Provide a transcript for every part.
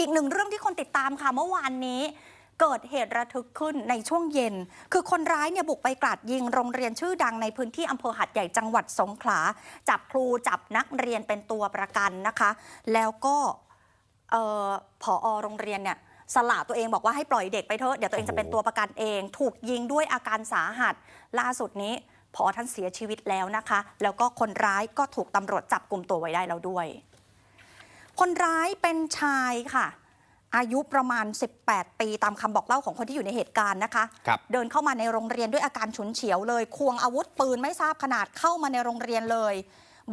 อีกหนึ่งเรื่องที่คนติดตามค่ะเมื่อวานนี้ เกิดเหตุระทึกขึ้นในช่วงเย็น คือคนร้ายเนี่ยบุกไปกราดยิงโรงเรียนชื่อดังในพื้นที่อำเภอหัดใหญ่จังหวัดสงขลา จับครูจับนักเรียนเป็นตัวประกันนะคะ แล้วก็เอ่ออโรงเรียนเนี่ยสละตัวเองบอกว่าให้ปล่อยเด็กไปเถอะเดี๋ยวตัวเองจะเป็นตัวประกันเอง ถูกยิงด้วยอาการสาหัส ล่าสุดนี้พอท่านเสียชีวิตแล้วนะคะ แล้วก็คนร้ายก็ถูกตำรวจจับกลุ่มตัวไว้ได้แล้วด้วย คนร้ายเป็นชายค่ะ อายุประมาณ 18 ปีตามคำบอกเล่าของคนที่อยู่ในเหตุการณ์นะคะครับเดินเข้ามาในโรงเรียนด้วยอาการฉุนเฉียวเลย ควงอาวุธปืนไม่ทราบขนาดเข้ามาในโรงเรียนเลย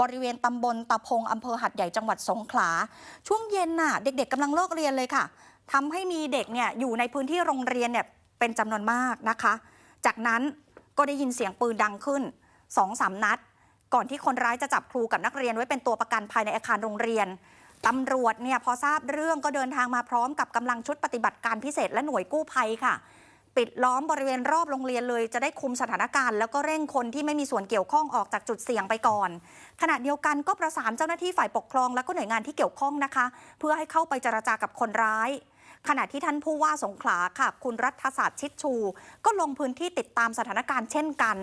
บริเวณตำบลตะพงอำเภอหัดใหญ่จังหวัดสงขลา ช่วงเย็นน่ะ เด็กๆกำลังเลิกเรียนเลยค่ะทำให้มีเด็กเนี่ยอยู่ในพื้นที่โรงเรียนเนี่ยเป็นจำนวนมากนะคะ จากนั้นก็ได้ยินเสียงปืนดังขึ้นสองสามนัด ก่อนที่คนร้ายจะจับครูกับนักเรียนไว้เป็นตัวประกันภายในอาคารโรงเรียน ตำรวจเนี่ยพอทราบเรื่องก็เดินทางมาพร้อมกับกำลังชุดปฏิบัติการพิเศษและหน่วยกู้ภัยค่ะ ปิดล้อมบริเวณรอบโรงเรียนเลย จะได้คุมสถานการณ์ แล้วก็เร่งคนที่ไม่มีส่วนเกี่ยวข้องออกจากจุดเสี่ยงไปก่อน ขณะเดียวกันก็ประสานเจ้าหน้าที่ฝ่ายปกครองและก็หน่วยงานที่เกี่ยวข้องนะคะ เพื่อให้เข้าไปเจรจากับคนร้าย ขณะที่ท่านผู้ว่าสงขลาค่ะ คุณรัฐศาสตร์ชิดชู ก็ลงพื้นที่ติดตามสถานการณ์เช่นกัน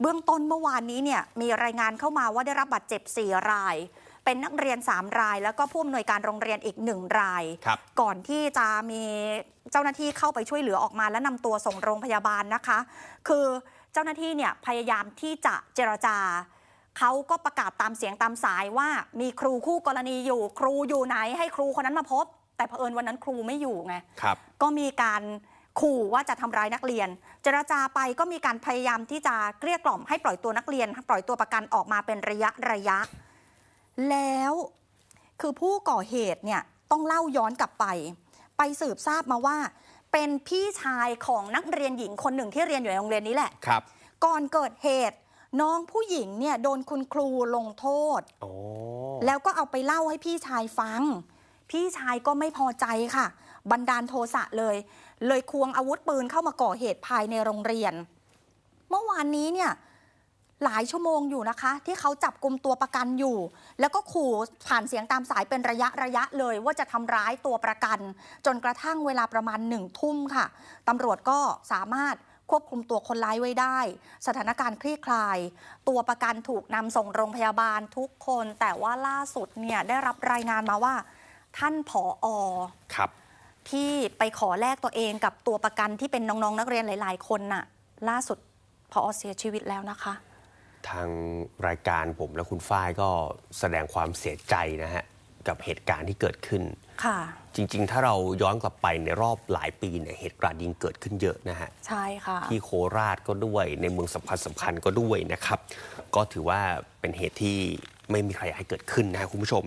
เบื้องต้นเมื่อวานนี้เนี่ยมีรายงานเข้ามาว่าได้รับบาดเจ็บ4ราย เป็นนักเรียน 3 ราย แล้วก็ผู้อำนวยการโรงเรียนอีก 1 ราย ครับ ก่อนที่จะมีเจ้าหน้าที่เข้าไปช่วยเหลือออกมาและนำตัวส่งโรงพยาบาลนะคะ คือเจ้าหน้าที่เนี่ยพยายามที่จะเจรจา เขาก็ประกาศตามเสียงตามสายว่ามีครูคู่กรณีอยู่ ครูอยู่ไหนให้ครูคนนั้นมาพบ แต่เผอิญวันนั้นครูไม่อยู่ไง ครับ ก็มีการขู่ว่าจะทำร้ายนักเรียน เจรจาไปก็มีการพยายามที่จะเกลี้ยกล่อมให้ปล่อยตัวนักเรียน ปล่อยตัวประกันออกมาเป็นระยะระยะ แล้วคือผู้ก่อเหตุเนี่ยต้องเล่าย้อนกลับไป ไปสืบทราบมาว่า เป็นพี่ชายของนักเรียนหญิงคนหนึ่งที่เรียนอยู่ในโรงเรียนนี้แหละครับ ก่อนเกิดเหตุน้องผู้หญิงเนี่ยโดนคุณครูลงโทษโอ้แล้วก็เอาไปเล่าให้พี่ชายฟัง พี่ชายก็ไม่พอใจค่ะ บันดาลโทสะเลย เลยควงอาวุธปืนเข้ามาก่อเหตุภายในโรงเรียน เมื่อวานนี้เนี่ย หลายชั่วโมงอยู่นะคะ ที่เขาจับกลุ่มตัวประกันอยู่ แล้วก็ขู่ผ่านเสียงตามสายเป็นระยะระยะเลย ว่าจะทำร้ายตัวประกัน จนกระทั่งเวลาประมาณหนึ่งทุ่มค่ะตำรวจก็สามารถควบคุมตัวคนร้ายไว้ได้ สถานการณ์คลี่คลาย ตัวประกันถูกนำส่งโรงพยาบาลทุกคน แต่ว่าล่าสุดเนี่ยได้รับรายงานมาว่า ท่านผออครับ ที่ไปขอแลกตัวเองกับตัวประกันที่เป็นน้องๆ นักเรียนหลาย ๆ คนน่ะ ล่าสุดพอเสียชีวิตแล้วนะคะ ทางรายการผมและคุณฝ้ายก็แสดงความเสียใจนะฮะ กับเหตุการณ์ที่เกิดขึ้น ค่ะ จริง ๆ ถ้าเราย้อนกลับไปในรอบหลายปีเนี่ยเหตุกราดยิงเกิดขึ้นเยอะนะฮะ ใช่ค่ะ ที่โคราชก็ด้วยในเมืองสำคัญสำคัญๆก็ด้วยนะครับ ก็ถือว่าเป็นเหตุที่ไม่มีใครอยากให้เกิดขึ้นนะครับคุณผู้ชม